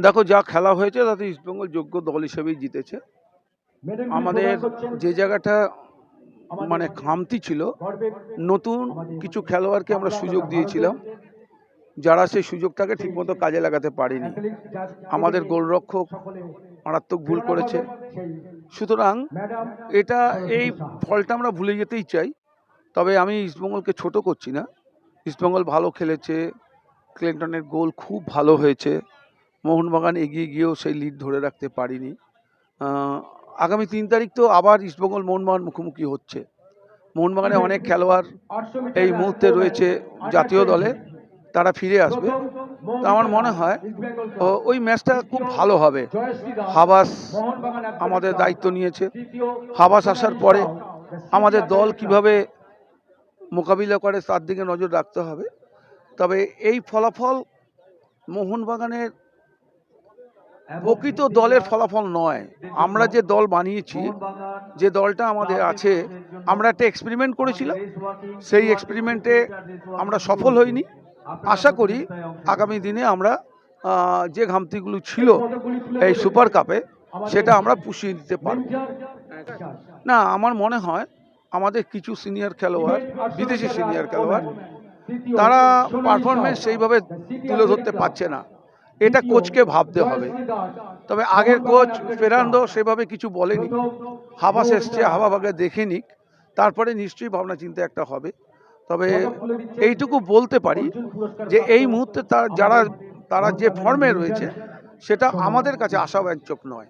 দেখো যা খেলা হয়েছে তাতে ইস্টবেঙ্গল যোগ্য দল হিসেবেই জিতেছে। আমাদের যে জায়গাটা মানে খামতি ছিল নতুন কিছু খেলোয়াড়কে আমরা সুযোগ দিয়েছিলাম। যারা সেই সুযোগটাকে ঠিকমতো কাজে লাগাতে পারেনি। আমাদের গোলরক্ষক মারাত্মক ভুল করেছে। সুতরাং এটা এই ফলটা আমরা ভুলে যেতেই চাই। তবে আমি ইস্টবেঙ্গলকে ছোট করছি না। ইস্টবেঙ্গল ভালো খেলেছে। ক্লিন্টনের গোল খুব ভালো হয়েছে। মোহনবাগান এগিয়ে গিয়েও সেই লিড ধরে রাখতে পারিনি। আগামী তিন তারিখ তো আবার ইস্টবেঙ্গল মোহনবাগান মুখোমুখি হচ্ছে। মোহনবাগানে অনেক খেলোয়াড় এই মুহূর্তে রয়েছে জাতীয় দলে, তারা ফিরে আসবে। তো আমার মনে হয় ওই ম্যাচটা খুব ভালো হবে। হাবাস আমাদের দায়িত্ব নিয়েছে। হাবাস আসার পরে আমাদের দল কীভাবে মোকাবিলা করে তার দিকে নজর রাখতে হবে। তবে এই ফলাফল মোহনবাগানের প্রকৃত দলের ফলাফল নয়। আমরা যে দল বানিয়েছি যে দলটা আমাদের আছে আমরা একটা এক্সপেরিমেন্ট করেছিলাম। সেই এক্সপেরিমেন্টে আমরা সফল হইনি। আশা করি আগামী দিনে আমরা যে ঘামতিগুলো ছিল এই সুপার কাপে সেটা আমরা পুষিয়ে দিতে পারব। না আমার মনে হয় আমাদের কিছু সিনিয়র খেলোয়াড় বিদেশি সিনিয়র খেলোয়াড় তারা পারফরমেন্স সেইভাবে তুলে ধরতে পারছে না। এটা কোচকে ভাবতে হবে। তবে আগের কোচ ফেরান্দো সেভাবে কিছু বলেনি। হাবাস এসছে হাওয়াবাগে দেখে নিক। তারপরে নিশ্চয়ই ভাবনা চিন্তা একটা হবে। তবে এইটুকু বলতে পারি যে এই মুহূর্তে তার যারা, তারা যে ফর্মে রয়েছে, সেটা আমাদের কাছে আশাব্যঞ্জক নয়।